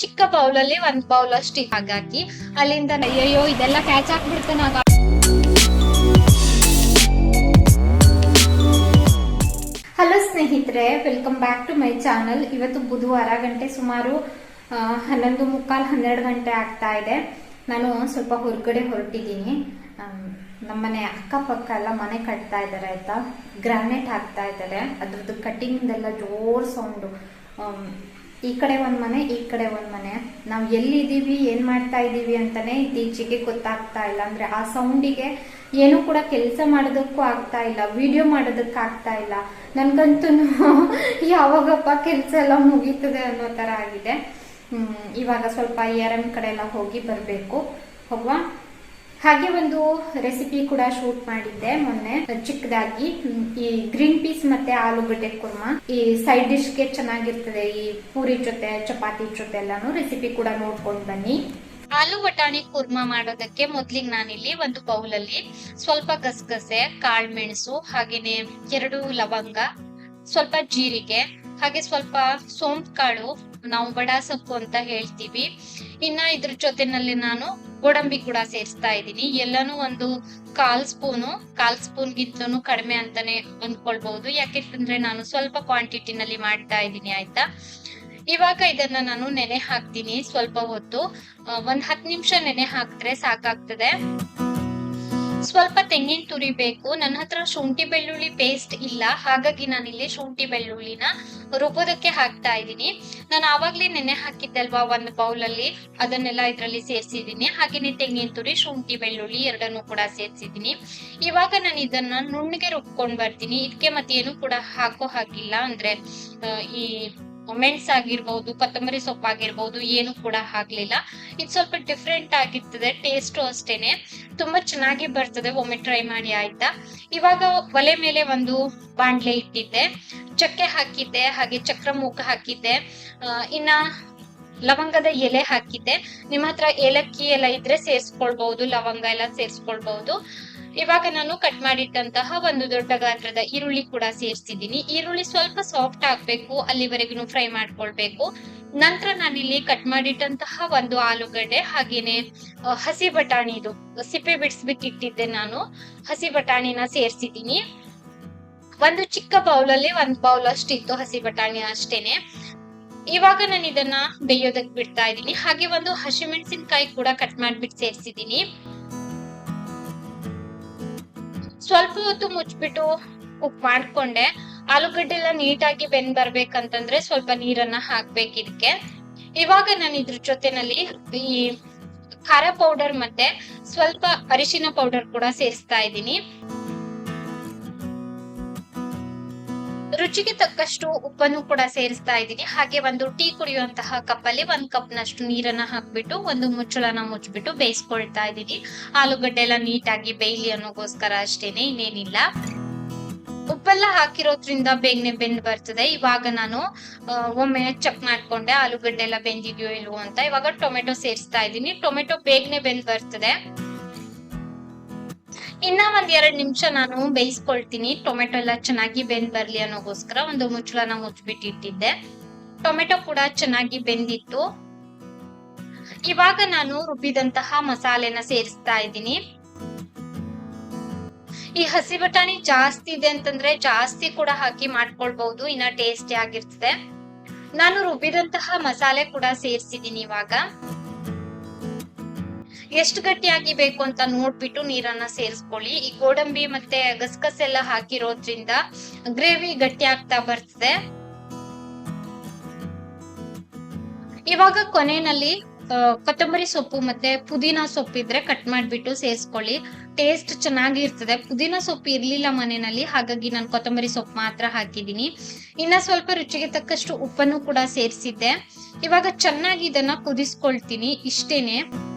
ಚಿಕ್ಕ ಬೌಲಲ್ಲಿ ಒಂದ್ ಬೌಲ್ ಅಷ್ಟು ಹಾಗಾಗಿ ಅಲ್ಲಿಂದ ಅಯ್ಯೋ ಇದೆಲ್ಲ ಕ್ಯಾಚ್ ನಾಗ ಹಲೋ ಸ್ನೇಹಿತರೆ welcome back to my channel ಇವತ್ತು ಬುಧವಾರ ಗಂಟೆ ಸುಮಾರು ಹನ್ನೊಂದು ಮುಕ್ಕಾಲು ಹನ್ನೆರಡು ಗಂಟೆ ಆಗ್ತಾ ಇದೆ. ನಾನು ಸ್ವಲ್ಪ ಹೊರಗಡೆ ಹೊರಟಿದ್ದೀನಿ. ನಮ್ಮನೆ ಅಕ್ಕಪಕ್ಕ ಎಲ್ಲ ಮನೆ ಕಟ್ತಾ ಇದ್ದಾರೆ ಆಯ್ತಾ? ಗ್ರಾನೈಟ್ ಹಾಕ್ತಾ ಇದ್ದಾರೆ ಅದ್ರದ್ದು ಕಟಿಂಗ್ ಎಲ್ಲ ಜೋರ್ ಸೌಂಡು ಈ ಕಡೆ ಒಂದ್ ಮನೆ, ಈ ಕಡೆ ಒಂದ್ ಮನೆ. ನಾವು ಎಲ್ಲಿದ್ದೀವಿ, ಏನ್ ಮಾಡ್ತಾ ಇದೀವಿ ಅಂತಾನೆ ಇತ್ತೀಚೆಗೆ ಗೊತ್ತಾಗ್ತಾ ಇಲ್ಲ. ಅಂದ್ರೆ ಆ ಸೌಂಡಿಗೆ ಏನು ಕೂಡ ಕೆಲಸ ಮಾಡೋದಕ್ಕೂ ಆಗ್ತಾ ಇಲ್ಲ ವಿಡಿಯೋ ಮಾಡೋದಕ್ಕೆ ಆಗ್ತಾ ಇಲ್ಲ. ನನ್ಗಂತೂ ಯಾವಾಗಪ್ಪ ಕೆಲಸ ಎಲ್ಲ ಮುಗೀತದೆ ಅನ್ನೋ ತರ ಆಗಿದೆ. ಇವಾಗ ಸ್ವಲ್ಪ ಎಂ ಕಡೆ ಎಲ್ಲ ಹೋಗಿ ಬರಬೇಕು. ಹೋಗುವ? ಹಾಗೆ ಒಂದು ರೆಸಿಪಿ ಕೂಡ ಶೂಟ್ ಮಾಡಿದ್ದೆ ಮೊನ್ನೆ. ಚಿಕ್ಕದಾಗಿ, ಈ ಗ್ರೀನ್ ಪೀಸ್ ಮತ್ತೆ ಆಲೂಗಡ್ಡೆ ಕುರ್ಮಾ. ಈ ಸೈಡ್ ಡಿಶ್ಗೆ ಚೆನ್ನಾಗಿರ್ತದೆ, ಈ ಪೂರಿ ಜೊತೆ, ಚಪಾತಿ ಜೊತೆ ಎಲ್ಲಾನು ರೆಸಿಪಿ ಕೂಡ ನೋಡ್ಕೊಂಡ್ ಬನ್ನಿ. ಆಲೂ ಬಟಾಣಿ ಕುರ್ಮಾ ಮಾಡೋದಕ್ಕೆ ಮೊದ್ಲಿಗೆ ನಾನಿಲ್ಲಿ ಒಂದು ಬೌಲ್ ಅಲ್ಲಿ ಸ್ವಲ್ಪ ಗಸಗಸೆ ಕಾಳ್ಮೆಣಸು ಹಾಗೇನೆ ಎರಡು ಲವಂಗ, ಸ್ವಲ್ಪ ಜೀರಿಗೆ, ಹಾಗೆ ಸ್ವಲ್ಪ ಸೋಂಪು ಕಾಳು ನಾವು ಬಡ ಸೊಪ್ಪು ಅಂತ ಹೇಳ್ತೀವಿ. ಇನ್ನ ಇದ್ರ ಜೊತೆನಲ್ಲಿ ನಾನು ಗೋಡಂಬಿ ಕೂಡ ಸೇರಿಸ್ತಾ ಇದ್ದೀನಿ. ಎಲ್ಲಾನು ಒಂದು ಕಾಲ್ ಸ್ಪೂನು, ಕಾಲ್ ಸ್ಪೂನ್ ಗಿಂತನು ಕಡಿಮೆ ಅಂತಾನೆ ಅಂದ್ಕೊಳ್ಬಹುದು. ಯಾಕೆಂತಂದ್ರೆ ನಾನು ಸ್ವಲ್ಪ ಕ್ವಾಂಟಿಟಿನಲ್ಲಿ ಮಾಡ್ತಾ ಇದ್ದೀನಿ, ಆಯ್ತಾ? ಇವಾಗ ಇದನ್ನ ನಾನು ನೆನೆ ಹಾಕ್ತೀನಿ ಸ್ವಲ್ಪ ಹೊತ್ತು. ಒಂದ್ ಹತ್ತು ನಿಮಿಷ ನೆನೆ ಹಾಕಿದ್ರೆ ಸಾಕಾಗ್ತದೆ. ಸ್ವಲ್ಪ ತೆಂಗಿನ ತುರಿ ಬೇಕು. ನನ್ನ ಹತ್ರ ಶುಂಠಿ ಬೆಳ್ಳುಳ್ಳಿ ಪೇಸ್ಟ್ ಇಲ್ಲ. ಹಾಗಾಗಿ ನಾನಿಲ್ಲಿ ಶುಂಠಿ ಬೆಳ್ಳುಳ್ಳಿನ ರುಬ್ಬೋದಕ್ಕೆ ಹಾಕ್ತಾ ಇದ್ದೀನಿ. ನಾನು ಆವಾಗ್ಲೇ ನೆನೆ ಹಾಕಿದ್ದಲ್ವಾ ಒಂದು ಬೌಲ್ ಅಲ್ಲಿ ಅದನ್ನೆಲ್ಲ ಇದ್ರಲ್ಲಿ ಸೇರ್ಸಿದೀನಿ ಹಾಗೇನೆ ತೆಂಗಿನ ತುರಿ, ಶುಂಠಿ ಬೆಳ್ಳುಳ್ಳಿ ಎರಡನ್ನೂ ಕೂಡ ಸೇರ್ಸಿದೀನಿ ಇವಾಗ ನಾನು ಇದನ್ನ ನುಣ್ಣಗೆ ರುಬ್ಕೊಂಡ್ ಬರ್ತೀನಿ. ಇದಕ್ಕೆ ಮತ್ತೆ ಏನು ಕೂಡ ಹಾಕೋ ಹಾಕಿಲ್ಲ ಅಂದ್ರೆ ಈ ಮೆಣಸ್ ಆಗಿರ್ಬಹುದು ಕೊತ್ತಂಬರಿ ಸೊಪ್ಪು ಆಗಿರ್ಬಹುದು ಏನು ಕೂಡ ಹಾಕ್ಲಿಲ್ಲ ಇದು ಸ್ವಲ್ಪ ಡಿಫ್ರೆಂಟ್ ಆಗಿರ್ತದೆ ಟೇಸ್ಟು ಅಷ್ಟೇನೆ. ತುಂಬಾ ಚೆನ್ನಾಗಿ ಬರ್ತದೆ, ಒಮ್ಮೆ ಟ್ರೈ ಮಾಡಿ ಆಯ್ತಾ? ಇವಾಗ ಒಲೆ ಮೇಲೆ ಒಂದು ಬಾಂಡ್ಲೆ ಇಟ್ಟಿದ್ದೆ. ಚಕ್ಕೆ ಹಾಕಿದ್ದೆ, ಹಾಗೆ ಚಕ್ರ ಮೂಕ ಹಾಕಿದ್ದೆ ಇನ್ನ ಲವಂಗದ ಎಲೆ ಹಾಕಿದ್ದೆ. ನಿಮ್ಮ ಹತ್ರ ಏಲಕ್ಕಿ ಎಲ್ಲ ಇದ್ರೆ ಸೇರ್ಸ್ಕೊಳ್ಬಹುದು ಲವಂಗ ಎಲ್ಲ ಸೇರ್ಸ್ಕೊಳ್ಬಹುದು ಇವಾಗ ನಾನು ಕಟ್ ಮಾಡಿಟ್ಟಂತಹ ಒಂದು ದೊಡ್ಡ ಗಾತ್ರದ ಈರುಳ್ಳಿ ಕೂಡ ಸೇರಿಸಿದ್ದೀನಿ. ಈರುಳ್ಳಿ ಸ್ವಲ್ಪ ಸಾಫ್ಟ್ ಆಗ್ಬೇಕು, ಅಲ್ಲಿವರೆಗೂ ಫ್ರೈ ಮಾಡ್ಕೊಳ್ಬೇಕು. ನಂತರ ನಾನಿಲ್ಲಿ ಕಟ್ ಮಾಡಿಟ್ಟಂತಹ ಒಂದು ಆಲೂಗಡ್ಡೆ ಹಾಗೇನೆ ಹಸಿ ಬಟಾಣಿ ಇದು, ಸಿಪ್ಪೆ ಬಿಡಿಸ್ಬಿಟ್ಟಿಟ್ಟಿದ್ದೆ ನಾನು. ಹಸಿ ಬಟಾಣಿನ ಸೇರಿಸಿದ್ದೀನಿ. ಒಂದು ಚಿಕ್ಕ ಬೌಲ್ ಅಲ್ಲಿ ಒಂದ್ ಬೌಲ್ ಅಷ್ಟಿತ್ತು ಹಸಿ ಬಟಾಣಿ ಅಷ್ಟೇನೆ. ಇವಾಗ ನಾನು ಇದನ್ನ ಬೇಯೋದಕ್ ಬಿಡ್ತಾ ಇದ್ದೀನಿ. ಹಾಗೆ ಒಂದು ಹಸಿಮೆಣಸಿನ್ಕಾಯಿ ಕೂಡ ಕಟ್ ಮಾಡ್ಬಿಟ್ಟು ಸೇರ್ಸಿದ್ದೀನಿ. ಸ್ವಲ್ಪ ಹೊತ್ತು ಮುಚ್ಚಿಬಿಟ್ಟು ಕುಕ್ ಮಾಡ್ಕೊಂಡೆ. ಆಲೂಗಡ್ಡೆ ಎಲ್ಲ ನೀಟಾಗಿ ಬೆಂದ್ ಬರ್ಬೇಕಂತಂದ್ರೆ ಸ್ವಲ್ಪ ನೀರನ್ನ ಹಾಕ್ಬೇಕು ಇದಕ್ಕೆ ಇವಾಗ ನಾನು ಇದ್ರ ಜೊತೆನಲ್ಲಿ ಈ ಖಾರ ಪೌಡರ್ ಮತ್ತೆ ಸ್ವಲ್ಪ ಅರಿಶಿನ ಪೌಡರ್ ಕೂಡ ಸೇರಿಸ್ತಾ ಇದ್ದೀನಿ. ರುಚಿಗೆ ತಕ್ಕಷ್ಟು ಉಪ್ಪನ್ನು ಕೂಡ ಸೇರಿಸ್ತಾ ಇದ್ದೀನಿ. ಹಾಗೆ ಒಂದು ಟೀ ಕುಡಿಯುವಂತಹ ಕಪ್ಪಲ್ಲಿ ಒಂದ್ ಕಪ್ ನಷ್ಟು ನೀರನ್ನ ಹಾಕ್ಬಿಟ್ಟು, ಒಂದು ಮುಚ್ಚಳನ ಮುಚ್ಚಬಿಟ್ಟು ಬೇಯಿಸ್ಕೊಳ್ತಾ ಇದ್ದೀನಿ. ಆಲೂಗಡ್ಡೆ ಎಲ್ಲ ನೀಟಾಗಿ ಬೇಯ್ಲಿ ಅನ್ನೋಗೋಸ್ಕರ ಅಷ್ಟೇನೆ, ಇನ್ನೇನಿಲ್ಲ. ಉಪ್ಪೆಲ್ಲ ಹಾಕಿರೋದ್ರಿಂದ ಬೇಗನೆ ಬೆಂದ್ ಬರ್ತದೆ. ಇವಾಗ ನಾನು ಒಮ್ಮೆ ಚೆಕ್ ಮಾಡ್ಕೊಂಡೆ, ಆಲೂಗಡ್ಡೆ ಎಲ್ಲ ಬೆಂದಿದ್ಯೋ ಇಲ್ವೋ ಅಂತ. ಇವಾಗ ಟೊಮೆಟೊ ಸೇರಿಸ್ತಾ ಇದ್ದೀನಿ. ಟೊಮೆಟೊ ಬೇಗನೆ ಬೆಂದ್ ಬರ್ತದೆ. ಇನ್ನ ಒಂದ್ ಎರಡ್ ನಿಮಿಷ ನಾನು ಬೇಯಿಸ್ಕೊಳ್ತೀನಿ. ಟೊಮೆಟೊ ಎಲ್ಲ ಚೆನ್ನಾಗಿ ಬೆಂದ್ ಬರ್ಲಿ ಅನ್ನೋಗೋಸ್ಕರ ಒಂದು ಮುಚ್ಚಳನ ಮುಚ್ಬಿಟ್ಟಿಟ್ಟಿದ್ದೆ ಟೊಮೆಟೊ ಕೂಡ ಚೆನ್ನಾಗಿ ಬೆಂದಿತ್ತು. ಇವಾಗ ನಾನು ರುಬ್ಬಿದಂತಹ ಮಸಾಲೆನ ಸೇರಿಸ್ತಾ ಇದ್ದೀನಿ. ಈ ಹಸಿ ಬಟಾಣಿ ಜಾಸ್ತಿ ಇದೆ ಅಂತಂದ್ರೆ ಜಾಸ್ತಿ ಕೂಡ ಹಾಕಿ ಮಾಡ್ಕೊಳ್ಬಹುದು. ಇನ್ನ ಟೇಸ್ಟಿ ಆಗಿರ್ತದೆ. ನಾನು ರುಬ್ಬಿದಂತಹ ಮಸಾಲೆ ಕೂಡ ಸೇರಿಸಿದೀನಿ ಇವಾಗ. ಎಷ್ಟು ಗಟ್ಟಿಯಾಗಿ ಬೇಕು ಅಂತ ನೋಡ್ಬಿಟ್ಟು ನೀರನ್ನ ಸೇರಿಸ್ಕೊಳ್ಳಿ. ಈ ಗೋಡಂಬಿ ಮತ್ತೆ ಗಸಗಸೆ ಎಲ್ಲ ಹಾಕಿರೋದ್ರಿಂದ ಗ್ರೇವಿ ಗಟ್ಟಿ ಆಗ್ತಾ ಬರ್ತದೆ. ಇವಾಗ ಕೊನೆಯಲ್ಲಿ ಕೊತ್ತಂಬರಿ ಸೊಪ್ಪು ಮತ್ತೆ ಪುದೀನ ಸೊಪ್ಪು ಇದ್ರೆ ಕಟ್ ಮಾಡಿಬಿಟ್ಟು ಸೇರಿಸ್ಕೊಳ್ಳಿ. ಟೇಸ್ಟ್ ಚೆನ್ನಾಗಿರ್ತದೆ. ಪುದೀನ ಸೊಪ್ಪು ಇರ್ಲಿಲ್ಲ ಮನೆಯಲ್ಲಿ, ಹಾಗಾಗಿ ನಾನು ಕೊತ್ತಂಬರಿ ಸೊಪ್ಪು ಮಾತ್ರ ಹಾಕಿದ್ದೀನಿ. ಇನ್ನ ಸ್ವಲ್ಪ ರುಚಿಗೆ ತಕ್ಕಷ್ಟು ಉಪ್ಪನ್ನು ಕೂಡ ಸೇರಿಸಿದ್ದೆ. ಇವಾಗ ಚೆನ್ನಾಗಿ ಇದನ್ನ ಕುದಿಸ್ಕೊಳ್ತೀನಿ ಇಷ್ಟೇನೆ.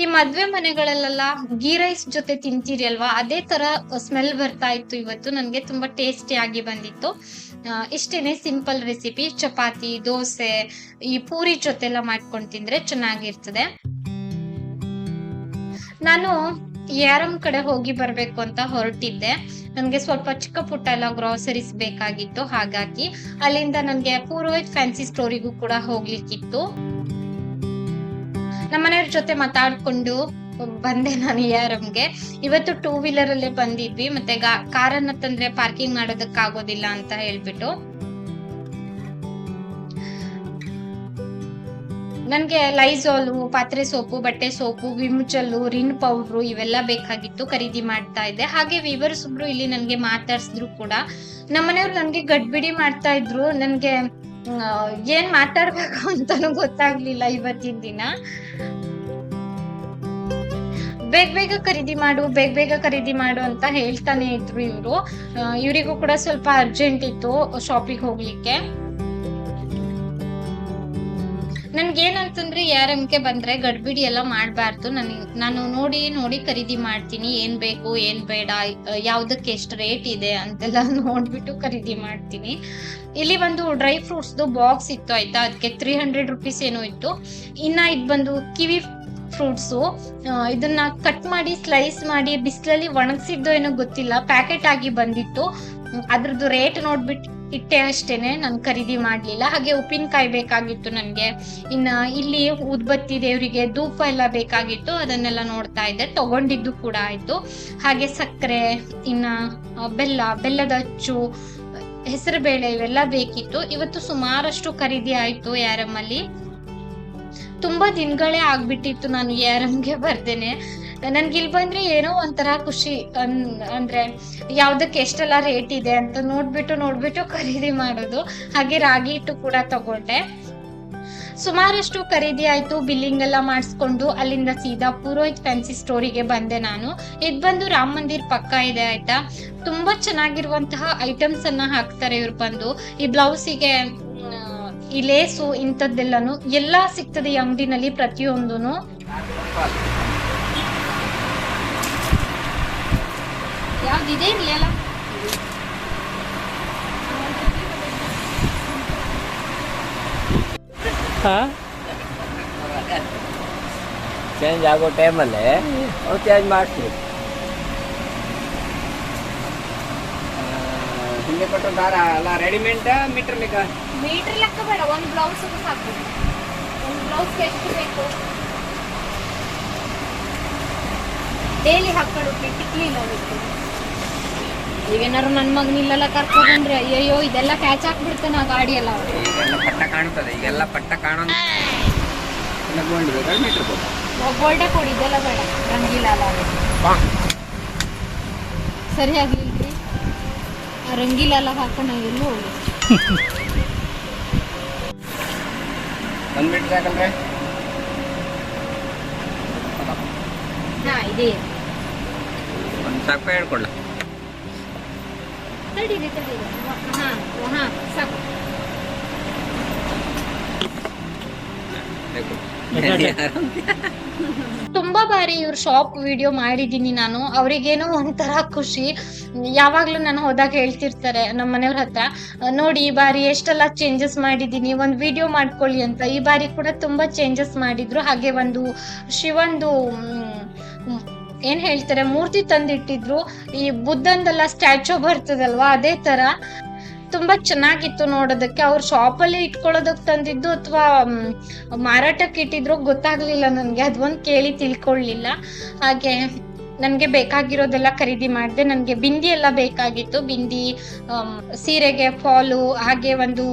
ಈ ಮದ್ವೆ ಮನೆಗಳಲ್ಲೆಲ್ಲ ಗೀ ರೈಸ್ ಜೊತೆ ತಿಂತೀರಿ ಅಲ್ವಾ ಅದೇ ತರ ಸ್ಮೆಲ್ ಬರ್ತಾ ಇತ್ತು ಇವತ್ತು. ನನಗೆ ತುಂಬಾ ಟೇಸ್ಟಿ ಆಗಿ ಬಂದಿತ್ತು. ಇಷ್ಟೇನೆ ಸಿಂಪಲ್ ರೆಸಿಪಿ ಚಪಾತಿ, ದೋಸೆ, ಈ ಪೂರಿ ಜೊತೆ ಎಲ್ಲ ಮಾಡ್ಕೊಂಡು ತಿಂದ್ರೆ ಚೆನ್ನಾಗಿರ್ತದೆ. ನಾನು ಯಾರಮ್ ಕಡೆ ಹೋಗಿ ಬರ್ಬೇಕು ಅಂತ ಹೊರಟಿದ್ದೆ. ನನಗೆ ಸ್ವಲ್ಪ ಚಿಕ್ಕ ಪುಟ್ಟ ಎಲ್ಲ ಗ್ರಾಸರೀಸ್ ಬೇಕಾಗಿತ್ತು, ಹಾಗಾಗಿ ಅಲ್ಲಿಂದ ನನಗೆ ಪೂರ್ವ ಫ್ಯಾನ್ಸಿ ಸ್ಟೋರಿಗೂ ಕೂಡ ಹೋಗ್ಲಿಕ್ಕಿತ್ತು. ನಮ್ಮನೆಯವ್ರ ಜೊತೆ ಮಾತಾಡ್ಕೊಂಡು ಬಂದೆ ನಾನು ಎಂಗೆ ಇವತ್ತು ಟೂ ವೀಲರ್ ಅಲ್ಲೇ ಬಂದಿದ್ವಿ, ಮತ್ತೆ ಕಾರನ್ನ ತಂದ್ರೆ ಪಾರ್ಕಿಂಗ್ ಮಾಡೋದಕ್ಕಾಗೋದಿಲ್ಲ ಅಂತ ಹೇಳ್ಬಿಟ್ಟು. ನನ್ಗೆ ಲೈಸಾಲು ಪಾತ್ರೆ ಸೋಪು, ಬಟ್ಟೆ ಸೋಪು, ವಿಮುಚಲ್ಲು, ರಿನ್ ಪೌಡ್ರು ಇವೆಲ್ಲ ಬೇಕಾಗಿತ್ತು ಖರೀದಿ ಮಾಡ್ತಾ ಇದ್ದೆ. ಹಾಗೆ ವಿವರ್ಸ್ ಒಬ್ರು ಇಲ್ಲಿ ನನ್ಗೆ ಮಾತಾಡ್ಸಿದ್ರು ಕೂಡ. ನಮ್ಮನೆಯವ್ರು ನನ್ಗೆ ಗಡ್ಬಿಡಿ ಮಾಡ್ತಾ ಇದ್ರು. ನನ್ಗೆ ಏನ್ ಮಾತಾಡ್ಬೇಕು ಅಂತಾನು ಗೊತ್ತಾಗ್ಲಿಲ್ಲ ಇವತ್ತಿನ ದಿನ. ಬೇಗ ಬೇಗ ಖರೀದಿ ಮಾಡು, ಬೇಗ ಬೇಗ ಖರೀದಿ ಮಾಡು ಅಂತ ಹೇಳ್ತಾನೆ ಇದ್ರು ಇವರು. ಇವರಿಗೂ ಕೂಡ ಸ್ವಲ್ಪ ಅರ್ಜೆಂಟ್ ಇತ್ತು ಶಾಪಿಗೆ ಹೋಗ್ಲಿಕ್ಕೆ. ನನ್ಗೇನಂತಂದ್ರೆ ಯಾರಮ್ಗೆ ಬಂದ್ರೆ ಗಡ್ಬಿಡಿ ಎಲ್ಲ ಮಾಡಬಾರ್ದು. ನನ್, ನಾನು ನೋಡಿ ನೋಡಿ ಖರೀದಿ ಮಾಡ್ತೀನಿ. ಏನ್ ಬೇಕು, ಏನ್ ಬೇಡ ಯಾವ್ದಕ್ಕೆ ಎಷ್ಟು ರೇಟ್ ಇದೆ ಅಂತೆಲ್ಲ ನೋಡ್ಬಿಟ್ಟು ಖರೀದಿ ಮಾಡ್ತೀನಿ. ಇಲ್ಲಿ ಒಂದು ಡ್ರೈ ಫ್ರೂಟ್ಸ್ದು ಬಾಕ್ಸ್ ಇತ್ತು ಆಯ್ತಾ? ಅದಕ್ಕೆ ತ್ರೀ ಹಂಡ್ರೆಡ್ ರುಪೀಸ್ ಏನೋ ಇತ್ತು. ಇನ್ನ ಇದು ಬಂದು ಕಿವಿ ಫ್ರೂಟ್ಸು. ಇದನ್ನ ಕಟ್ ಮಾಡಿ ಸ್ಲೈಸ್ ಮಾಡಿ, ಬಿಸಿಲಲ್ಲಿ ಒಣಗಿಸಿದ್ದು ಏನೋ ಗೊತ್ತಿಲ್ಲ. ಪ್ಯಾಕೆಟ್ ಆಗಿ ಬಂದಿತ್ತು. ಅದ್ರದ್ದು ರೇಟ್ ನೋಡ್ಬಿಟ್ಟು ಇಟ್ಟೆ ಅಷ್ಟೇನೆ, ನಾನು ಖರೀದಿ ಮಾಡ್ಲಿಲ್ಲ. ಹಾಗೆ ಉಪ್ಪಿನಕಾಯಿ ಬೇಕಾಗಿತ್ತು ನನಗೆ. ಇನ್ನ ಇಲ್ಲಿ ಉದ್ಬತ್ತಿ ದೇವರಿಗೆ ಧೂಪ ಎಲ್ಲ ಬೇಕಾಗಿತ್ತು, ಅದನ್ನೆಲ್ಲ ನೋಡ್ತಾ ಇದ್ದೆ. ತಗೊಂಡಿದ್ದು ಕೂಡ ಆಯ್ತು. ಹಾಗೆ ಸಕ್ಕರೆ, ಇನ್ನ ಬೆಲ್ಲ, ಬೆಲ್ಲದ ಅಚ್ಚು ಹೆಸರು ಬೇಳೆ ಇವೆಲ್ಲ ಬೇಕಿತ್ತು. ಇವತ್ತು ಸುಮಾರಷ್ಟು ಖರೀದಿ ಆಯ್ತು ಯಾರಮ್ಮಲ್ಲಿ. ತುಂಬಾ ದಿನಗಳೇ ಆಗ್ಬಿಟ್ಟಿತ್ತು ನಾನು ಯಾರಮ್ಗೆ ಬರ್ದೇನೆ. ನನ್ಗೆ ಇಲ್ಲಿ ಬಂದ್ರೆ ಏನೋ ಒಂಥರ ಖುಷಿ, ಅನ್- ಅಂದ್ರೆ ಯಾವ್ದಕ್ಕೆ ಎಷ್ಟೆಲ್ಲ ರೇಟ್ ಇದೆ ಅಂತ ನೋಡ್ಬಿಟ್ಟು ನೋಡ್ಬಿಟ್ಟು ಖರೀದಿ ಮಾಡೋದು. ಹಾಗೆ ರಾಗಿ ಹಿಟ್ಟು ಕೂಡ ತಗೊಂಡೆ. ಸುಮಾರಷ್ಟು ಖರೀದಿ ಆಯ್ತು ಬಿಲ್ಲಿಂಗ್ ಎಲ್ಲ ಮಾಡಿಸ್ಕೊಂಡು ಅಲ್ಲಿಂದ ಸೀದಾ ಪುರೋಹಿತ್ ಫ್ಯಾನ್ಸಿ ಸ್ಟೋರಿಗೆ ಬಂದೆ ನಾನು. ಇದ್ ಬಂದು ರಾಮ ಮಂದಿರ್ ಪಕ್ಕ ಇದೆ ಆಯ್ತಾ. ತುಂಬಾ ಚೆನ್ನಾಗಿರುವಂತಹ ಐಟಮ್ಸ್ ಅನ್ನ ಹಾಕ್ತಾರೆ ಇವ್ರು ಬಂದು. ಈ ಬ್ಲೌಸಿಗೆ ಈ ಲೇಸು ಇಂಥದ್ದೆಲ್ಲನು ಎಲ್ಲಾ ಸಿಗ್ತದೆ ಈ ಅಂಗಡಿನಲ್ಲಿ ಪ್ರತಿಯೊಂದೂ ಯಾವ್ದಿದೆ ಹಾಂ? ಚೇಂಜ್ ಆಗೋ ಟೈಮಲ್ಲೇ ಅವ್ರು ಚೇಂಜ್ ಮಾಡಿಸ್ರು ಹಿಂದೆ ಕೊಟ್ಟರು ದಾರ ಅಲ್ಲ ರೆಡಿಮೇಡ್ ಮೀಟರ್ ಲೆಕ್ಕ ಮೀಟರ್ ಲೆಕ್ಕ ಬೇಡ ಒಂದ್ ಬ್ಲೌಸ್ ಸಾಕು. ಒಂದು ಬ್ಲೌಸ್ ಎಷ್ಟು ಬೇಕು? ಡೈಲಿ ಹಾಕೊಂಡು ಟಿಕ್ಲಿಲ್ಲ ಅದಕ್ಕೆ ಈಗೇನಾರು ನನ್ನ ಮಗನಿಲ್ಲೆಲ್ಲ ಕರ್ಕೊಂಡ್ರೆ ಅಯ್ಯಯ್ಯೋ ಇದೆಲ್ಲ ಕ್ಯಾಚ್ ಹಾಕ್ಬಿಡ್ತಾನೆ ಆ ಗಾಡಿ ಎಲ್ಲ. ಈಗೆಲ್ಲ ಪಟ್ಟ ಕಾಣ್ತದೆ ಈಗೆಲ್ಲ ಪಟ್ಟ ಕಾಣೋ ಗೋಲ್ಡ್ ಬೇಕಾ ಮೀಟರ್ ಬೇಕಾ ಗೋಲ್ಡೆ ಕೊಡಿ ಇದೆಲ್ಲ ಬೇಡ. ರಂಗಿಲ್ಲ ಅಲ್ಲ ಅದು. ಸರಿಯಾಗಿಲ್ರಿ ಆ ರಂಗಿಲ್ಲ ಎಲ್ಲ ಹಾಕೊಂಡು ಎಲ್ಲೂ ಹೋಗಿ ಒಂದು ಮೀಟರ್ ಯಾಕಂದ್ರೆ? ಹಾ ಇದೆ. ಒಂದು ಸಾಕು ಹೇಳ್ಕೊಳ್ಳ. ತಡೀರಿ ತಡೀರಿ. ಹಾ ಹಾ ಸಾಕು. ತುಂಬಾ ಬಾರಿ ಇವ್ರ ಶಾಪ್ ವಿಡಿಯೋ ಮಾಡಿದೀನಿ ನಾನು. ಅವ್ರಿಗೇನೋ ಒಂಥರ ಖುಷಿ. ಯಾವಾಗ್ಲೂ ನಾನು ಹೋದಾಗ ಹೇಳ್ತಿರ್ತಾರೆ ನಮ್ಮ ಮನೆಯವ್ರ ಹತ್ರ, ನೋಡಿ ಈ ಬಾರಿ ಎಷ್ಟೆಲ್ಲ ಚೇಂಜಸ್ ಮಾಡಿದೀನಿ, ಒಂದ್ ವಿಡಿಯೋ ಮಾಡ್ಕೊಳ್ಳಿ ಅಂತ. ಈ ಬಾರಿ ಕೂಡ ತುಂಬಾ ಚೇಂಜಸ್ ಮಾಡಿದ್ರು. ಹಾಗೆ ಒಂದು ಶಿವಂದು ಏನ್ ಹೇಳ್ತಾರೆ, ಮೂರ್ತಿ ತಂದಿಟ್ಟಿದ್ರು. ಈ ಬುದ್ಧಂದೆಲ್ಲ ಸ್ಟ್ಯಾಚು ಬರ್ತದಲ್ವಾ, ಅದೇ ತರ. ತುಂಬಾ ಚೆನ್ನಾಗಿತ್ತು ನೋಡೋದಕ್ಕೆ. ಅವ್ರ ಅಲ್ಲಿ ಇಟ್ಕೊಳ್ಳೋದಕ್ ತಂದಿದ್ದು ಅಥವಾ ಮಾರಾಟಕ್ಕೆ ಇಟ್ಟಿದ್ರು ಗೊತ್ತಾಗ್ಲಿಲ್ಲ ನನ್ಗೆ. ಅದೊಂದು ಕೇಳಿ ತಿಳ್ಕೊಳ್ಲಿಲ್ಲ. ಹಾಗೆ ನನ್ಗೆ ಬೇಕಾಗಿರೋದೆಲ್ಲ ಖರೀದಿ ಮಾಡಿದೆ. ನನ್ಗೆ ಬಿಂದಿ ಎಲ್ಲ ಬೇಕಾಗಿತ್ತು. ಬಿಂದಿ ಸೀರೆಗೆ, ಫಾಲು, ಹಾಗೆ ಒಂದು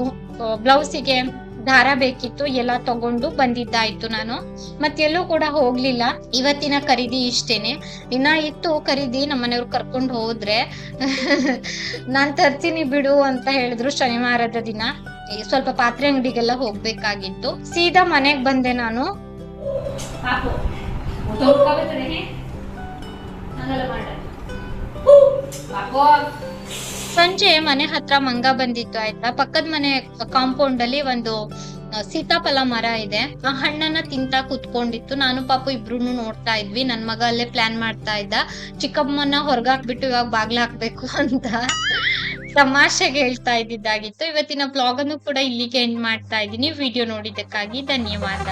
ಬ್ಲೌಸಿಗೆ ದಾರ ಬೇಕಿತ್ತು, ಎಲ್ಲ ತಗೊಂಡು ಬಂದಿದ್ದಾಯ್ತು ನಾನು. ಮತ್ತೆಲ್ಲೂ ಕೂಡ ಹೋಗ್ಲಿಲ್ಲ. ಇವತ್ತಿನ ಖರೀದಿ ಇಷ್ಟೇನೆ. ಇನ್ನ ಇತ್ತು ಖರೀದಿ, ನಮ್ಮನೆಯವ್ರು ಕರ್ಕೊಂಡು ಹೋದ್ರೆ. ನಾನ್ ತರ್ತೀನಿ ಬಿಡು ಅಂತ ಹೇಳಿದ್ರು ಶನಿವಾರದ ದಿನ. ಸ್ವಲ್ಪ ಪಾತ್ರೆ ಅಂಗಡಿಗೆಲ್ಲ ಹೋಗ್ಬೇಕಾಗಿತ್ತು. ಸೀದಾ ಮನೆಗ್ ಬಂದೆ ನಾನು. ಸಂಜೆ ಮನೆ ಹತ್ರ ಮಂಗ ಬಂದಿತ್ತು, ಆಯ್ತಾ? ಪಕ್ಕದ ಮನೆ ಕಾಂಪೌಂಡ್ ಅಲ್ಲಿ ಒಂದು ಸೀತಾಫಲ ಮರ ಇದೆ. ಆ ಹಣ್ಣನ್ನ ತಿಂತಾ ಕುತ್ಕೊಂಡಿತ್ತು. ನಾನು ಪಾಪು ಇಬ್ರು ನೋಡ್ತಾ ಇದ್ವಿ. ನನ್ ಮಗ ಅಲ್ಲೇ ಪ್ಲಾನ್ ಮಾಡ್ತಾ ಇದ್ದ. ಚಿಕ್ಕಮ್ಮನ ಹೊರಗಾಕ್ಬಿಟ್ಟು ಇವಾಗ ಬಾಗ್ಲ ಹಾಕ್ಬೇಕು ಅಂತ ತಮಾಷೆಗೆ ಹೇಳ್ತಾ ಇದ್ದಿದ್ದಾಗಿತ್ತು. ಇವತ್ತಿನ ಬ್ಲಾಗ್ ಅನ್ನು ಕೂಡ ಇಲ್ಲಿಗೆ ಎಂಡ್ ಮಾಡ್ತಾ ಇದ್ದೀನಿ. ವಿಡಿಯೋ ನೋಡಿದ್ದಕ್ಕಾಗಿ ಧನ್ಯವಾದ.